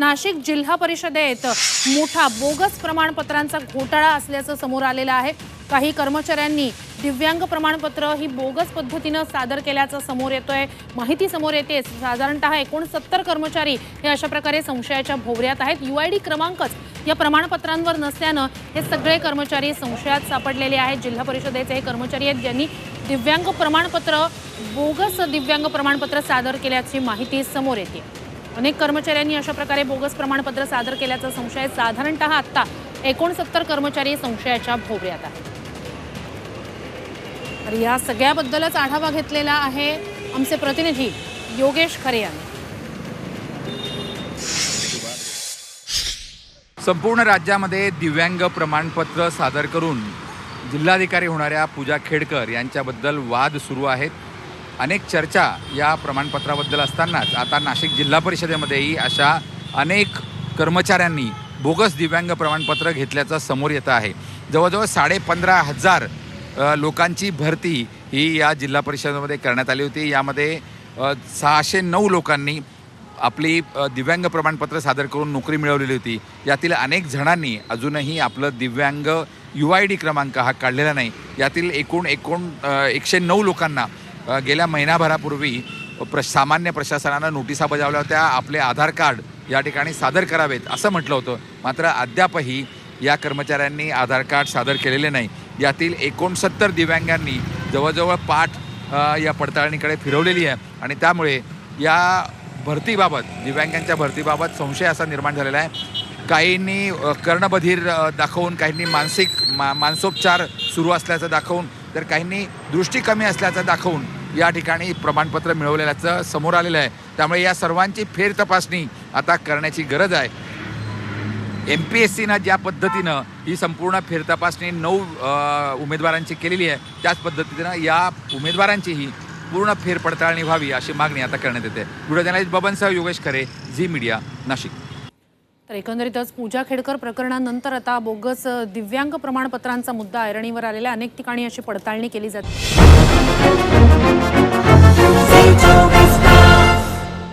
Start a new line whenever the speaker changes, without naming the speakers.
नाशिक जिल्हा परिषदेत मोठा बोगस प्रमाणपत्रांचा घोटाळा असल्याचं समोर आलेलं आहे. काही कर्मचाऱ्यांनी दिव्यांग प्रमाणपत्र ही बोगस पद्धतीनं सादर केल्याचं समोर येतोय. माहिती समोर येते साधारणतः एकोणसत्तर कर्मचारी हे अशा प्रकारे संशयाच्या भोवऱ्यात आहेत. यू आय डी क्रमांकच या प्रमाणपत्रांवर नसल्यानं हे सगळे कर्मचारी संशयात सापडलेले आहेत. जिल्हा परिषदेचे हे कर्मचारी आहेत ज्यांनी दिव्यांग प्रमाणपत्र बोगस दिव्यांग प्रमाणपत्र सादर केल्याची माहिती समोर येते. अनेक कर्मचाऱ्यांनी अशा प्रकारे बोगस प्रमाणपत्र सादर केल्याचा संशय साधारणत साधारणतः आत्ता एकोणसत्तर कर्मचारी संशयाच्या भोवऱ्यात आहेत. तर या सगळ्याबद्दलच आढावा घेतलेला आहे आमचे प्रतिनिधी योगेश खरे यांनी.
संपूर्ण राज्यामध्ये दिव्यांग प्रमाणपत्र सादर करून जिल्हाधिकारी होणाऱ्या पूजा खेडकर यांच्याबद्दल वाद सुरू आहेत. अनेक चर्चा या प्रमाणपत्राबद्दल असतानाच आता नाशिक जिल्हा परिषदेमध्येही अशा अनेक कर्मचाऱ्यांनी बोगस दिव्यांग प्रमाणपत्र घेतल्याचं समोर येतं आहे. जवळजवळ साडेपंधरा हजार लोकांची भरती ही या जिल्हा परिषदेमध्ये करण्यात आली होती. यामध्ये सहाशे नऊ लोकांनी आपली दिव्यांग प्रमाणपत्र सादर करून नोकरी मिळवलेली होती. यातील अनेक जणांनी अजूनही आपलं दिव्यांग यू आय डी क्रमांक हा काढलेला नाही. यातील एकूण एकूण एकशे नऊ लोकांना गेल्या महिनाभरापूर्वी प्र सामान्य प्रशासनानं नोटिसा बजावल्या होत्या आपले आधार कार्ड या ठिकाणी सादर करावेत असं म्हटलं होतं. मात्र अद्यापही या कर्मचाऱ्यांनी आधार कार्ड सादर केलेले नाही. यातील एकोणसत्तर दिव्यांगांनी जवळजवळ पाठ या पडताळणीकडे फिरवलेली आहे आणि त्यामुळे या भरतीबाबत दिव्यांगांच्या भरतीबाबत संशय असा निर्माण झालेला आहे. काहींनी कर्णबधीर दाखवून काहींनी मानसिक मा मानसोपचार सुरू असल्याचं दाखवून तर काहींनी दृष्टी कमी असल्याचं दाखवून या ठिकाणी प्रमाणपत्र मिळवलेल्याचं समोर आलेलं आहे. त्यामुळे या सर्वांची फेर तपासणी आता करण्याची गरज आहे. एम पी एस सीनं ज्या पद्धतीनं ही संपूर्ण फेरतपासणी नऊ उमेदवारांची केलेली आहे त्याच पद्धतीनं या उमेदवारांचीही पूर्ण फेरपडताळणी व्हावी अशी मागणी आता करण्यात येते. व्हिडिओ जर्नलिस्ट बबनसह योगेश खरे झी मीडिया नाशिक.
तर एकंदरीतच पूजा खेडकर प्रकरणानंतर आता बोगस दिव्यांग प्रमाणपत्रांचा मुद्दा ऐरणीवर आलेला अनेक ठिकाणी अशी पडताळणी केली जाते.